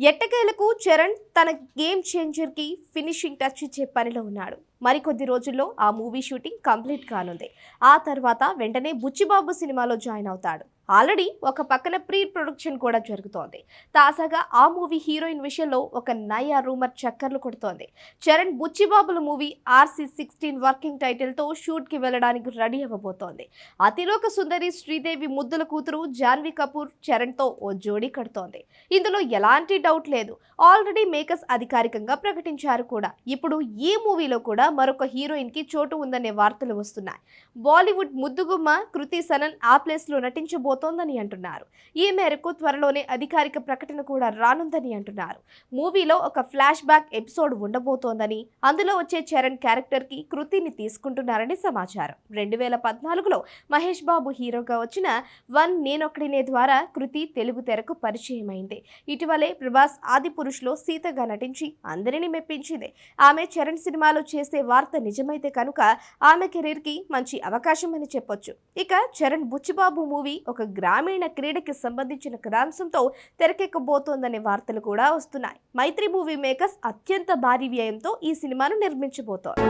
ఎట్టకేలకు చరణ్ తన game చేంజర్కి finishing touch ఇచ్చే పనిలో ఉన్నాడు. మరికొద్ది రోజుల్లో ఆ మూవీ షూటింగ్ కంప్లీట్ కానుంది. ఆ తర్వాత వెంటనే బుచ్చిబాబు సినిమాలో జాయిన్ అవుతాడు. ఆల్రెడీ ఒక పక్కన ప్రీ ప్రొడక్షన్ కూడా జరుగుతోంది. తాజాగా ఆ మూవీ హీరోయిన్ విషయంలో ఒక నయా రూమర్ చక్కర్లు కొడుతోంది. చరణ్ బుచ్చిబాబుల మూవీ ఆర్సీ సిక్స్టీన్ వర్కింగ్ టైటిల్తో షూట్కి వెళ్ళడానికి రెడీ అవ్వబోతోంది. అతిలోక సుందరి శ్రీదేవి ముద్దుల కూతురు జాన్వీ కపూర్ చరణ్తో ఓ జోడీ కడుతోంది. ఇందులో ఎలాంటి డౌట్ లేదు. ఆల్రెడీ మేకర్స్ అధికారికంగా ప్రకటించారు కూడా. ఇప్పుడు ఈ మూవీలో కూడా మరొక హీరోయిన్కి చోటు ఉందనే వార్తలు వస్తున్నాయి. బాలీవుడ్ ముద్దుగుమ్మ కృతి సనన్ ఆ ప్లేస్లో లో నటించబోతోందని అంటున్నారు. ఈ మేరకు త్వరలోనే అధికారిక ప్రకటన కూడా రానుందని అంటున్నారు. మూవీలో ఒక ఫ్లాష్ బ్యాక్ ఎపిసోడ్ ఉండబోతోందని అందులో వచ్చే చరణ్ క్యారెక్టర్కి కృతిని తీసుకుంటున్నారని సమాచారం. రెండు వేల పద్నాలుగులో మహేష్ బాబు హీరోగా వచ్చిన వన్ నేనొక్కడినే ద్వారా కృతి తెలుగు తెరకు పరిచయమైంది. ఇటీవలే ప్రభాస్ ఆది పురుషులో సీతగా నటించి అందరినీ మెప్పించింది. ఆమె చరణ్ సినిమాలో చేసే వార్త నిజమైతే కనుక ఆమె కెరీర్కి మంచి అవకాశం అని చెప్పొచ్చు. ఇక చరణ్ బుచ్చిబాబు మూవీ ఒక గ్రామీణ క్రీడకి సంబంధించిన కథాంశంతో తెరకెక్కబోతోందనే వార్తలు కూడా వస్తున్నాయి. మైత్రి మూవీ మేకర్స్ అత్యంత భారీ వ్యయంతో ఈ సినిమాను నిర్మించబోతోంది.